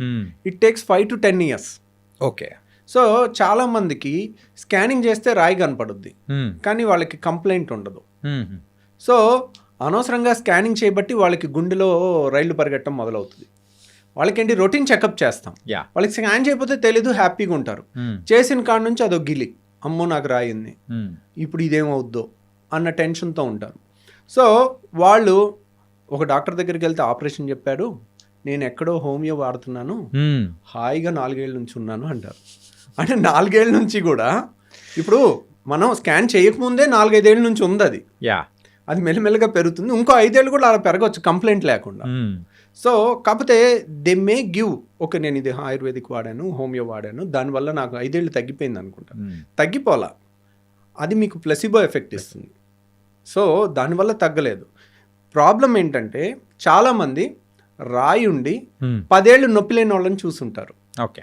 Speaker 3: it takes five to ten years.
Speaker 2: Okay.
Speaker 3: So చాలామందికి స్కానింగ్ చేస్తే రాయి కనపడుద్ది. కానీ వాళ్ళకి కంప్లైంట్ ఉండదు. సో అనవసరంగా స్కానింగ్ చేయబట్టి వాళ్ళకి గుండెలో రైళ్ళు పరిగెట్టడం మొదలవుతుంది. వాళ్ళకేంటి? రొటీన్ చెకప్ చేస్తాం.
Speaker 2: యా.
Speaker 3: వాళ్ళకి స్కాన్ చేయకపోతే తెలీదు హ్యాపీగా ఉంటారు. చేసిన కాడ నుంచి అదో గిలి. అమ్మో నాకు రాయింది. ఇప్పుడు ఇదేమవుద్దో అన్న టెన్షన్తో ఉంటారు. సో వాళ్ళు ఒక డాక్టర్ దగ్గరికి వెళ్తే ఆపరేషన్ చెప్పారు నేను ఎక్కడో హోమియో వాడుతున్నాను. హాయిగా నాలుగేళ్ళ నుంచి ఉన్నాను అంటారు. అంటే నాలుగేళ్ళ నుంచి కూడా ఇప్పుడు మనం స్కాన్ చేయకముందే నాలుగైదేళ్ళ నుంచి ఉంది అది
Speaker 2: యా.
Speaker 3: అది మెల్లమెల్లగా పెరుగుతుంది. ఇంకో ఐదేళ్ళు కూడా అలా పెరగవచ్చు కంప్లైంట్ లేకుండా. సో కాకపోతే దే మే గివ్ ఓకే నేను ఇది ఆయుర్వేదిక్ వాడాను హోమియో వాడాను దానివల్ల నాకు ఐదేళ్ళు తగ్గిపోయింది అనుకుంటా.
Speaker 2: మ్మ్.
Speaker 3: తగ్గిపోలా అది మీకు ప్లసిబో ఎఫెక్ట్ ఇస్తుంది. సో దానివల్ల తగ్గలేదు. ప్రాబ్లం ఏంటంటే చాలామంది రాయి ఉండి
Speaker 2: మ్మ్.
Speaker 3: పదేళ్ళు నొప్పి లేని వాళ్ళని చూసుంటారు.
Speaker 2: ఓకే.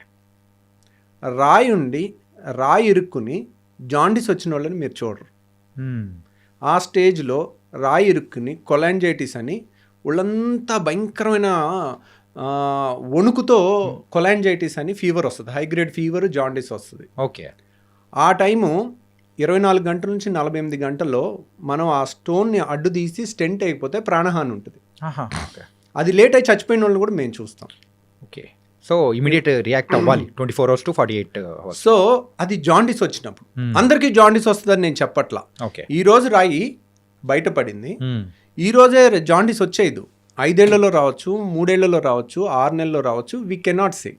Speaker 3: రాయి ఉండి రాయి ఇరుక్కుని జాండీస్ వచ్చిన వాళ్ళని మీరు చూడరు.
Speaker 2: మ్మ్.
Speaker 3: ఆ స్టేజ్లో రాయి ఇరుక్కుని కొలాంజైటిస్ అని ఒళ్ళంతా భయంకరమైన వణుకుతో కొలాంజైటిస్ అని ఫీవర్ వస్తుంది. హై గ్రేడ్ ఫీవర్ జాండీస్ వస్తుంది.
Speaker 2: ఓకే.
Speaker 3: ఆ టైము ఇరవై నాలుగు గంటల నుంచి నలభై ఎనిమిది గంటల్లో మనం ఆ స్టోన్ని అడ్డు తీసి స్టెంట్ అయిపోతే ప్రాణహాని ఉంటుంది. అది లేట్ అయి చచ్చిపోయిన వాళ్ళని కూడా మేము చూస్తాం.
Speaker 2: ఓకే. సో ఇమీడియట్ రియాక్ట్ అవ్వాలి. Twenty four hours to forty eight hours
Speaker 3: so అది జాండీస్ వచ్చినప్పుడు.
Speaker 2: Hmm.
Speaker 3: అందరికీ జాండీస్ వస్తుందని నేను చెప్పట్లా.
Speaker 2: ఓకే.
Speaker 3: ఈ రోజు రాయి బయటపడింది.
Speaker 2: మ్మ్.
Speaker 3: ఈ రోజే జాండీస్ వచ్చేది ఐదేళ్ళలో రావచ్చు మూడేళ్ళలో రావచ్చు ఆరు నెలల్లో రావచ్చు వీ కెనాట్ సే.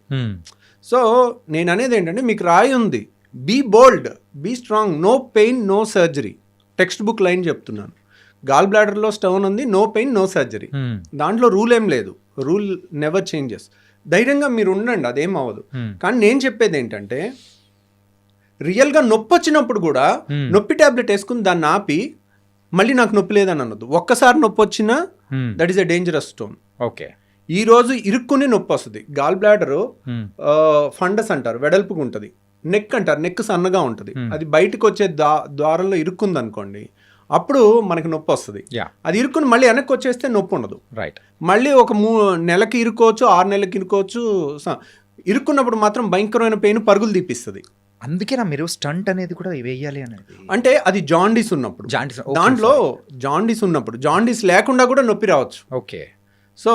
Speaker 3: సో నేను అనేది ఏంటంటే మీకు రాయి ఉంది be bold be strong no pain no surgery text book line చెప్తున్నాను గాల్ బ్లాడర్లో స్టోన్ ఉంది నో పెయిన్ నో సర్జరీ. దాంట్లో రూల్ ఏం లేదు రూల్ నెవర్ చేంజెస్ ధైర్యంగా మీరు ఉండండి అదేం అవ్వదు
Speaker 2: మ్మ్.
Speaker 3: కానీ నేను చెప్పేది ఏంటంటే రియల్గా నొప్పి వచ్చినప్పుడు కూడా
Speaker 2: Hmm.
Speaker 3: నొప్పి ట్యాబ్లెట్ వేసుకుని దాన్ని ఆపి మళ్ళీ నాకు నొప్పి లేదని అనొద్దు. ఒక్కసారి నొప్పి వచ్చినా. That is a dangerous stone
Speaker 2: okay
Speaker 3: ఈ రోజు ఇరుక్కుని నొప్పి వస్తుంది. Gall bladder. ఫండస్ అంటారు వెడల్పుగా ఉంటుంది. నెక్ అంటారు నెక్ సన్నగా ఉంటుంది.
Speaker 2: Hmm.
Speaker 3: అది బయటకు వచ్చే దా ద్వారంలో ఇరుక్కుంది అనుకోండి అప్పుడు మనకి నొప్పి వస్తుంది. అది ఇరుక్కుని మళ్ళీ వెనక్కి వచ్చేస్తే నొప్పి ఉండదు.
Speaker 2: రైట్
Speaker 3: మళ్ళీ ఒక మూ నెలకి ఇరుకోవచ్చు ఆరు నెలలకి ఇరుకోవచ్చు ఇరుక్కున్నప్పుడు మాత్రం భయంకరమైన పెయిన్ పరుగులు తీపిస్తుంది.
Speaker 2: అందుకేనా మీరు స్టంట్ అనేది కూడా వేయాలి అనేది.
Speaker 3: అంటే అది జాండీస్ ఉన్నప్పుడు.
Speaker 2: జాండీస్
Speaker 3: దాంట్లో జాండీస్ ఉన్నప్పుడు. జాండీస్ లేకుండా కూడా నొప్పి రావచ్చు.
Speaker 2: ఓకే.
Speaker 3: సో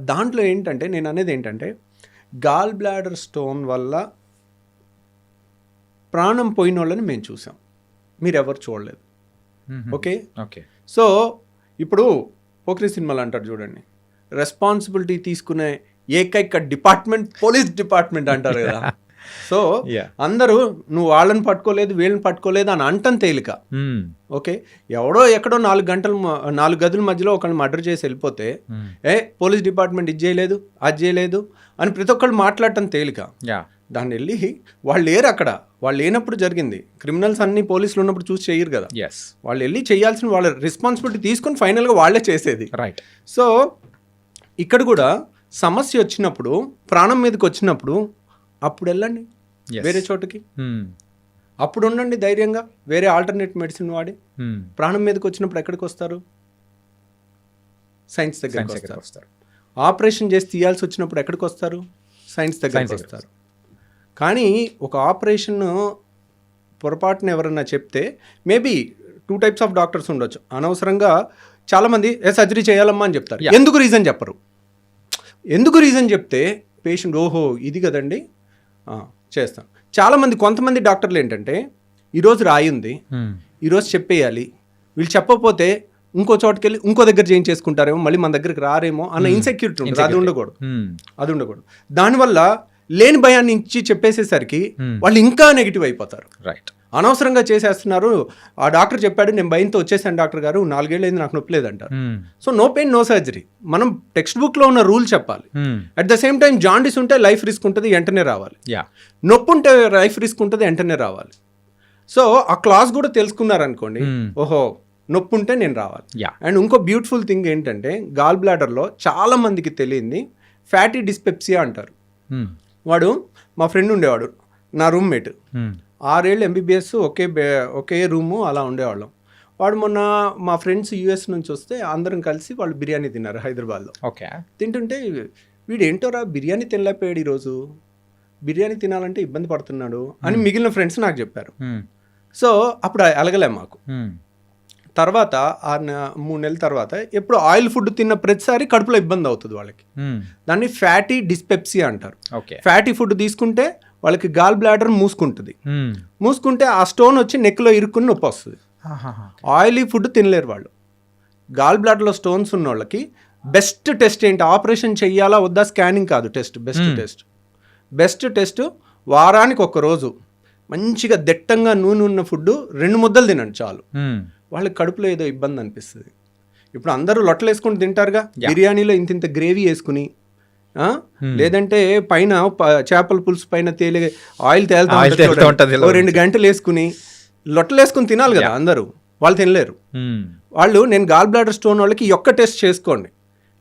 Speaker 3: దాంట్లో ఏంటంటే నేను అనేది ఏంటంటే గాల్ బ్లాడర్ స్టోన్ వల్ల ప్రాణం పోయిన వాళ్ళని మేము చూసాం. మీరు ఎవరు చూడలేదు. ఓకే?
Speaker 2: ఓకే.
Speaker 3: సో ఇప్పుడు పోక్రీ సినిమాలు అంటారు చూడండి. రెస్పాన్సిబిలిటీ తీసుకునే ఏకైక డిపార్ట్మెంట్ పోలీస్ డిపార్ట్మెంట్ అంటారు కదా. సో అందరూ నువ్వు వాళ్ళని పట్టుకోలేదు వీళ్ళని పట్టుకోలేదు అని అంటం తేలిక.
Speaker 2: మ్మ్.
Speaker 3: ఓకే? ఎవడో ఎక్కడో నాలుగు గంటల నాలుగు గదుల మధ్యలో ఒకరిని మర్డర్ చేసి వెళ్ళిపోతే
Speaker 2: మ్మ్.
Speaker 3: ఏ పోలీస్ డిపార్ట్మెంట్ ఇది చేయలేదు అది చేయలేదు అని ప్రతి ఒక్కళ్ళు మాట్లాడటం తేలిక.
Speaker 2: యా
Speaker 3: దాన్ని వెళ్ళి వాళ్ళు లేరు అక్కడ. వాళ్ళు లేనప్పుడు జరిగింది. క్రిమినల్స్ అన్ని పోలీసులు ఉన్నప్పుడు చూసి చేయరు కదా.
Speaker 2: ఎస్
Speaker 3: వాళ్ళు వెళ్ళి చేయాల్సిన వాళ్ళ రెస్పాన్సిబిలిటీ తీసుకొని ఫైనల్గా వాళ్ళే చేసేది.
Speaker 2: రైట్
Speaker 3: సో ఇక్కడ కూడా సమస్య వచ్చినప్పుడు ప్రాణం మీదకి వచ్చినప్పుడు అప్పుడు వెళ్ళండి. వేరే చోటుకి.
Speaker 2: మ్మ్.
Speaker 3: అప్పుడు ఉండండి ధైర్యంగా. వేరే ఆల్టర్నేట్ మెడిసిన్ వాడి.
Speaker 2: మ్మ్.
Speaker 3: ప్రాణం మీదకి వచ్చినప్పుడు ఎక్కడికి వస్తారు? సైన్స్ దగ్గరికి వస్తారు. ఆపరేషన్ చేసి తీయాల్సి వచ్చినప్పుడు ఎక్కడికి వస్తారు? సైన్స్ దగ్గరికి
Speaker 2: దగ్గరికి
Speaker 3: వస్తారు. కానీ ఒక ఆపరేషన్ పొరపాటున ఎవరన్నా చెప్తే maybe two types of doctors ఉండొచ్చు. అనవసరంగా చాలామంది ఏ సర్జరీ చేయాలమ్మా అని చెప్తారు. ఎందుకు రీజన్ చెప్పరు? ఎందుకు రీజన్ చెప్తే పేషెంట్ ఓహో ఇది కదండి చేస్తాం చాలామంది కొంతమంది డాక్టర్లు ఏంటంటే ఈరోజు రాయి ఉంది
Speaker 2: మ్మ్.
Speaker 3: ఈరోజు చెప్పేయాలి వీళ్ళు చెప్పకపోతే ఇంకో చోటుకి వెళ్ళి ఇంకో దగ్గర చేంజ్ చేసుకుంటారేమో మళ్ళీ మన దగ్గరికి రారేమో అన్న ఇన్సెక్యూరిటీ ఉంటుంది అది. ఉండకూడదు. అది ఉండకూడదు దానివల్ల లేని భయాన్ని ఇచ్చి చెప్పేసేసరికి. వాళ్ళు ఇంకా నెగిటివ్ అయిపోతారు
Speaker 2: రైట్
Speaker 3: అనవసరంగా చేసేస్తున్నారు. ఆ డాక్టర్ చెప్పాడు నేను భయంతో వచ్చేసాను డాక్టర్ గారు నాలుగేళ్ళు అయింది నాకు నొప్పి లేదంటారు. So no pain no surgery. మనం టెక్స్ట్ బుక్లో ఉన్న రూల్ చెప్పాలి. At the same time jaundice ఉంటే లైఫ్ రిస్క్ ఉంటుంది వెంటనే రావాలి.
Speaker 2: యా.
Speaker 3: నొప్పి ఉంటే లైఫ్ రిస్క్ ఉంటుంది వెంటనే రావాలి. సో ఆ క్లాస్ కూడా తెలుసుకున్నారనుకోండి. ఓహో నొప్పి ఉంటే నేను రావాలి.
Speaker 2: యా.
Speaker 3: అండ్ ఇంకో బ్యూటిఫుల్ థింగ్ ఏంటంటే గాల్ బ్లాడర్లో చాలా మందికి తెలియంది ఫ్యాటీ డిస్పెప్సియా అంటారు. వాడు మా ఫ్రెండ్ ఉండేవాడు నా రూమ్మేట్.
Speaker 2: మ్మ్.
Speaker 3: ఆరేళ్ళు ఎంబీబీఎస్ ఒకే బే ఒకే రూము అలా ఉండేవాళ్ళం. వాడు మొన్న మా ఫ్రెండ్స్ యూఎస్ నుంచి వస్తే అందరం కలిసి వాళ్ళు బిర్యానీ తిన్నారు హైదరాబాద్లో.
Speaker 2: ఓకే.
Speaker 3: తింటుంటే వీడు ఏంటోరా బిర్యానీ తినలేకపోయాడు ఈరోజు. బిర్యానీ తినాలంటే ఇబ్బంది పడుతున్నాడు అని మిగిలిన ఫ్రెండ్స్ నాకు చెప్పారు. సో అప్పుడు అలగలేం మాకు. తర్వాత ఆ నె- మూడు నెలల తర్వాత ఎప్పుడు ఆయిల్ ఫుడ్ తిన్న ప్రతిసారి కడుపులో ఇబ్బంది అవుతుంది వాళ్ళకి. దాన్ని ఫ్యాటీ డిస్పెప్సియా అంటారు.
Speaker 2: ఓకే.
Speaker 3: ఫ్యాటీ ఫుడ్ తీసుకుంటే వాళ్ళకి గాల్ బ్లాడర్ మూసుకుంటుంది. మూసుకుంటే ఆ స్టోన్ వచ్చి నెక్లో ఇరుక్కుని నొప్పి వస్తుంది. ఆయిలీ ఫుడ్ తినలేరు వాళ్ళు గాల్ బ్లాడర్లో స్టోన్స్ ఉన్న వాళ్ళకి బెస్ట్ టెస్ట్ ఏంటి ఆపరేషన్ చెయ్యాలా వద్దా స్కానింగ్ కాదు test best. Test best test వారానికి ఒక రోజు మంచిగా దట్టంగా నూనె ఉన్న ఫుడ్ రెండు ముద్దలు తినండి చాలు. వాళ్ళకి కడుపులో ఏదో ఇబ్బంది అనిపిస్తుంది ఇప్పుడు అందరూ లొట్టలు వేసుకుని తింటారుగా. బిర్యానీలో ఇంత ఇంత గ్రేవీ వేసుకుని. లేదంటే పైన చేపల పులుసు పైన తేలి ఆయిల్ తేలుతా ఉంటది రెండు గంటలు వేసుకుని లొట్టలు వేసుకుని తినాలి కదా అందరూ. వాళ్ళు తినలేరు. వాళ్ళు నేను గాల్ బ్లాడర్ స్టోన్ వాళ్ళకి ఒక్క టెస్ట్ చేసుకోండి.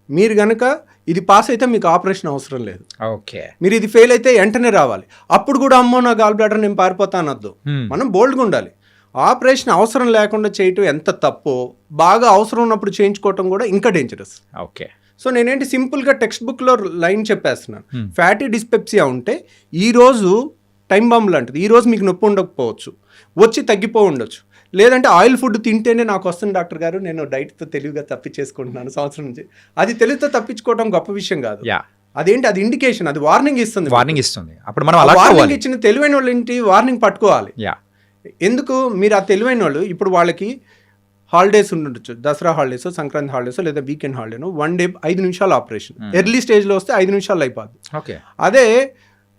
Speaker 3: మీరు గనక ఇది పాస్ అయితే మీకు ఆపరేషన్ అవసరం లేదు.
Speaker 2: ఓకే.
Speaker 3: మీరు ఇది ఫెయిల్ అయితే వెంటనే రావాలి. అప్పుడు కూడా అమ్మో నా గాల్ బ్లాడర్ నేను పారిపోతానొద్దు. మనం బోల్డ్గా ఉండాలి. ఆపరేషన్ అవసరం లేకుండా చేయటం ఎంత తప్పో బాగా అవసరం ఉన్నప్పుడు చేయించుకోవటం కూడా ఇంకా డేంజరస్
Speaker 2: ఓకే.
Speaker 3: సో నేనేంటి సింపుల్గా టెక్స్ట్ బుక్లో లైన్ చెప్పేస్తున్నాను. ఫ్యాటీ డిస్పెప్సియా ఉంటే ఈరోజు టైం బాంబ్ లాంటిది. ఈరోజు మీకు నొప్పి ఉండకపోవచ్చు. వచ్చి తగ్గిపో ఉండొచ్చు. లేదంటే ఆయిల్ ఫుడ్ తింటేనే నాకు వస్తుంది డాక్టర్ గారు. నేను డైట్తో తెలివిగా తప్పించేసుకుంటున్నాను సంవత్సరం నుంచి. అది తెలివితో తప్పించుకోవడం గొప్ప విషయం కాదు.
Speaker 2: యా.
Speaker 3: అదేంటి? అది ఇండికేషన్. అది వార్నింగ్ ఇస్తుంది
Speaker 2: వార్నింగ్ ఇస్తుంది. అప్పుడు మనం
Speaker 3: వార్నింగ్ ఇచ్చిన తెలివైన వాళ్ళు ఏంటి వార్నింగ్ పట్టుకోవాలి.
Speaker 2: యా.
Speaker 3: ఎందుకు? మీరు ఆ తెలివైన వాళ్ళు ఇప్పుడు వాళ్ళకి హాలిడేస్ ఉండొచ్చు. దసరా హాలిడేస్ సంక్రాంతి హాలిడేస్ లేదా వీకెండ్ హాలిడేను వన్ డే ఐదు నిమిషాలు ఆపరేషన్ ఎర్లీ స్టేజ్లో వస్తే ఐదు నిమిషాలు అయిపోద్ది.
Speaker 2: ఓకే.
Speaker 3: అదే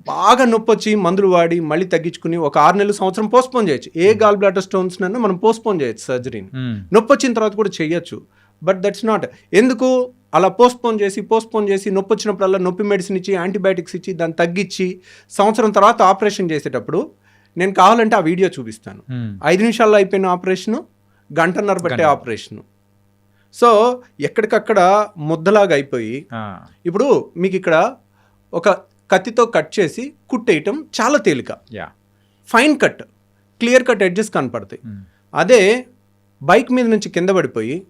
Speaker 3: బాగా నొప్పి వచ్చి మందులు వాడి మళ్ళీ తగ్గించుకుని ఒక ఆరు నెలలు సంవత్సరం పోస్ట్పోన్ చేయొచ్చు. ఏ గాల్ బ్లాడర్ స్టోన్స్ నన్ను మనం పోస్ట్పోన్ చేయొచ్చు సర్జరీని
Speaker 2: మ్మ్.
Speaker 3: నొప్పి వచ్చిన తర్వాత కూడా చేయొచ్చు. బట్ దట్స్ నాట్ ఎందుకు? అలా పోస్ట్పోన్ చేసి పోస్ట్పోన్ చేసి నొప్పి వచ్చినప్పుడల్లా నొప్పి మెడిసిన్ ఇచ్చి యాంటీబయాటిక్స్ ఇచ్చి దాన్ని తగ్గించి సంవత్సరం తర్వాత ఆపరేషన్ చేసేటప్పుడు నేను కావాలంటే ఆ వీడియో చూపిస్తాను.
Speaker 2: మ్మ్.
Speaker 3: ఐదు నిమిషాల్లో అయిపోయిన ఆపరేషను గంటన్నర పట్టే ఆపరేషను. సో ఎక్కడికక్కడ ముద్దలాగా అయిపోయి. ఇప్పుడు మీకు ఇక్కడ ఒక కత్తితో కట్ చేసి కుట్టేయటం చాలా తేలిక.
Speaker 2: Yeah.
Speaker 3: Fine cut clear cut edges కనపడతాయి. అదే బైక్ మీద నుంచి కింద పడిపోయి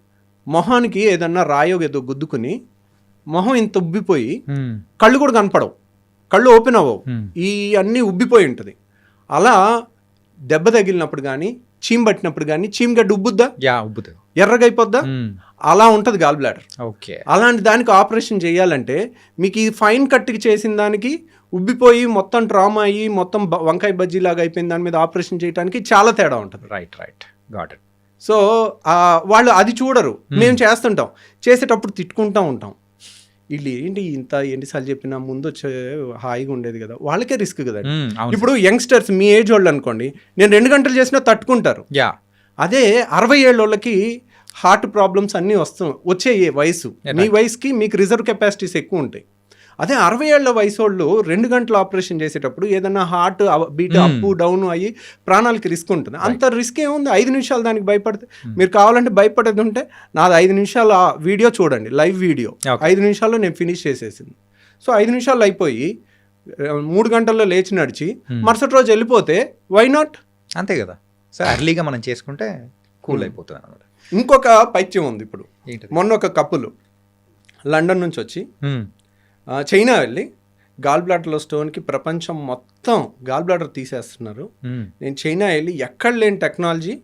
Speaker 3: మొహానికి ఏదన్నా రాయో ఏదో గుద్దుకుని మొహం ఇంత ఉబ్బిపోయి. కళ్ళు కూడా కనపడవు. కళ్ళు ఓపెన్ అవ్వవు. ఈ అన్నీ ఉబ్బిపోయి ఉంటుంది. అలా దెబ్బ తగిలినప్పుడు కానీ చీమ్ పట్టినప్పుడు కానీ చీమ్ గడ్డ ఉబ్బుద్దా?
Speaker 2: యా ఉబ్బుతుంది
Speaker 3: ఎర్రగా అయిపోద్దా. అలా ఉంటుంది గాల్ బ్లాడర్.
Speaker 2: ఓకే.
Speaker 3: అలాంటి దానికి ఆపరేషన్ చేయాలంటే మీకు ఈ ఫైన్ కట్కి చేసిన దానికి ఉబ్బిపోయి మొత్తం ట్రామా అయ్యి మొత్తం వంకాయ బజ్జీ లాగా అయిపోయిన దాని మీద ఆపరేషన్ చేయడానికి చాలా తేడా ఉంటుంది.
Speaker 2: Right right. Got it.
Speaker 3: So వాళ్ళు అది చూడరు. మేము చేస్తుంటాం. చేసేటప్పుడు తిట్టుకుంటూ ఉంటాం. వీళ్ళు ఏంటి ఇంత ఎన్నిసార్లు చెప్పినా ముందు వచ్చే హాయిగా ఉండేది కదా. వాళ్ళకే రిస్క్ కదా ఇప్పుడు యంగ్స్టర్స్ మీ ఏజ్ వాళ్ళు అనుకోండి నేను రెండు గంటలు చేసినా తట్టుకుంటారు.
Speaker 2: యా.
Speaker 3: అదే అరవై ఏళ్ళ వాళ్ళకి హార్ట్ ప్రాబ్లమ్స్ అన్నీ వస్తూ వచ్చే ఏ వయసు. మీ వయసుకి మీకు రిజర్వ్ కెపాసిటీస్ ఎక్కువ ఉంటాయి. అదే అరవై ఏళ్ళ వయసు వాళ్ళు రెండు గంటలు ఆపరేషన్ చేసేటప్పుడు ఏదన్నా హార్ట్ బీట్ అప్ డౌన్ అయ్యి ప్రాణాలకి రిస్క్ ఉంటుంది. అంత రిస్క్ ఏముంది? ఐదు నిమిషాలు దానికి భయపడితే. మీరు కావాలంటే భయపడేది ఉంటే నాది ఐదు నిమిషాలు వీడియో చూడండి లైవ్ వీడియో. ఐదు నిమిషాల్లో నేను ఫినిష్ చేసేసింది. సో ఐదు నిమిషాలు అయిపోయి మూడు గంటల్లో లేచి నడిచి మరుసటి రోజు వెళ్ళిపోతే వై నాట్
Speaker 2: అంతే కదా. సో అర్లీగా మనం చేసుకుంటే కూల్ అయిపోతుంది అనమాట
Speaker 3: ఇంకొక పైత్యం ఉంది ఇప్పుడు. మొన్న ఒక కప్పులు లండన్ నుంచి వచ్చి చైనా వెళ్ళి గాల్ బ్లాడర్లో స్టోన్కి ప్రపంచం మొత్తం గాల్ బ్లాడర్ తీసేస్తున్నారు. నేను చైనా వెళ్ళి ఎక్కడ లేని టెక్నాలజీ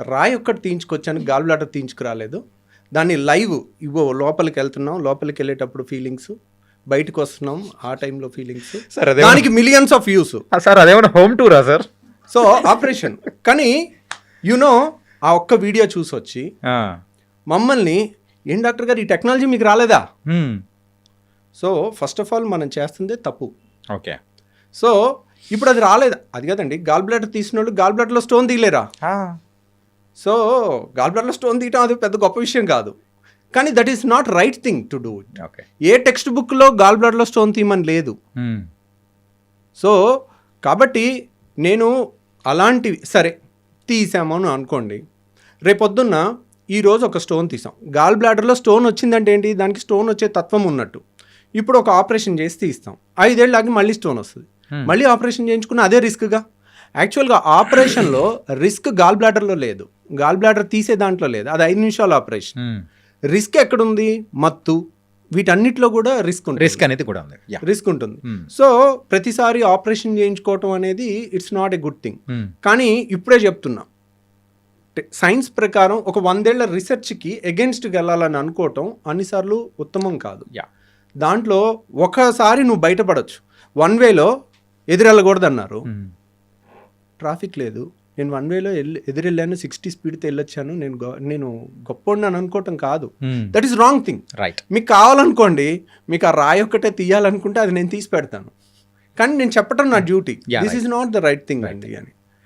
Speaker 3: రాయి ఒక్కటి తీయించుకొచ్చాను గాల్ బ్లాడర్ తీయించుకురాలేదు. దాన్ని లైవ్ ఇవ్వ లోపలికి వెళ్తున్నాం. లోపలికి వెళ్ళేటప్పుడు ఫీలింగ్స్ బయటకు వస్తున్నాం ఆ టైంలో ఫీలింగ్స్.
Speaker 2: సార్
Speaker 3: దానికి మిలియన్స్ ఆఫ్ వ్యూస్.
Speaker 2: సార్ అదేమన్నా హోమ్ టూరా సార్?
Speaker 3: So operation. కానీ యునో ఆ ఒక్క వీడియో చూసి వచ్చి మమ్మల్ని ఏం డాక్టర్ గారు ఈ టెక్నాలజీ మీకు రాలేదా? సో ఫస్ట్ ఆఫ్ ఆల్ మనం చేస్తుందే తప్పు.
Speaker 2: ఓకే.
Speaker 3: సో ఇప్పుడు అది రాలేదు. అది కదండి. గాల్ బ్లాడర్ తీసిన వాళ్ళు గాల్ బ్లాడర్లో స్టోన్ తీయలేరా? సో గాల్ బ్లాడర్లో స్టోన్ తీయటం అది పెద్ద గొప్ప విషయం కాదు. కానీ that is not right thing to do
Speaker 2: okay.
Speaker 3: A text బుక్లో గాల్ బ్లాడర్లో స్టోన్ తీయమని లేదు. సో కాబట్టి నేను అలాంటివి సరే తీసాము అని అనుకోండి. రేపొద్దున్న ఈరోజు ఒక స్టోన్ తీసాం. గాల్ బ్లాడర్లో స్టోన్ వచ్చిందంటే ఏంటి? దానికి స్టోన్ వచ్చే తత్వం ఉన్నట్టు. ఇప్పుడు ఒక ఆపరేషన్ చేసి తీస్తాం. ఐదేళ్ళు ఆగి మళ్ళీ స్టోన్ వస్తుంది. మళ్ళీ ఆపరేషన్ చేయించుకున్న అదే రిస్క్గా? యాక్చువల్గా ఆపరేషన్లో రిస్క్ గాల్ బ్లాడర్లో లేదు. గాల్ బ్లాడర్ తీసే దాంట్లో లేదు. అది ఐదు నిమిషాల ఆపరేషన్. రిస్క్ ఎక్కడుంది? మత్తు. వీటన్నిటిలో కూడా రిస్క్ ఉంటుంది.
Speaker 2: రిస్క్ అనేది కూడా ఉంది. యా
Speaker 3: రిస్క్ ఉంటుంది. సో ప్రతిసారి ఆపరేషన్ చేయించుకోవటం అనేది it's not a good thing. కానీ ఇప్పుడే చెప్తున్నా. సైన్స్ ప్రకారం ఒక వందేళ్ళ రీసెర్చ్కి ఎగెన్స్ట్కి వెళ్ళాలని అనుకోవటం అన్నిసార్లు ఉత్తమం కాదు.
Speaker 2: యా
Speaker 3: దాంట్లో ఒకసారి నువ్వు బయటపడవచ్చు వన్ వేలో ఎదురెళ్ళకూడదు అన్నారు ట్రాఫిక్ లేదు. నేను వన్ వేలో వెళ్ళి ఎదురెళ్ళాను సిక్స్టీ స్పీడ్తో వెళ్ళొచ్చాను నేను నేను గొప్ప అనుకోవటం కాదు. That is wrong thing
Speaker 2: right
Speaker 3: మీకు కావాలనుకోండి మీకు ఆ రాయి ఒక్కటే తీయాలనుకుంటే అది నేను తీసి పెడతాను. కానీ నేను చెప్పడం నా duty this is not the right thing అండి అని.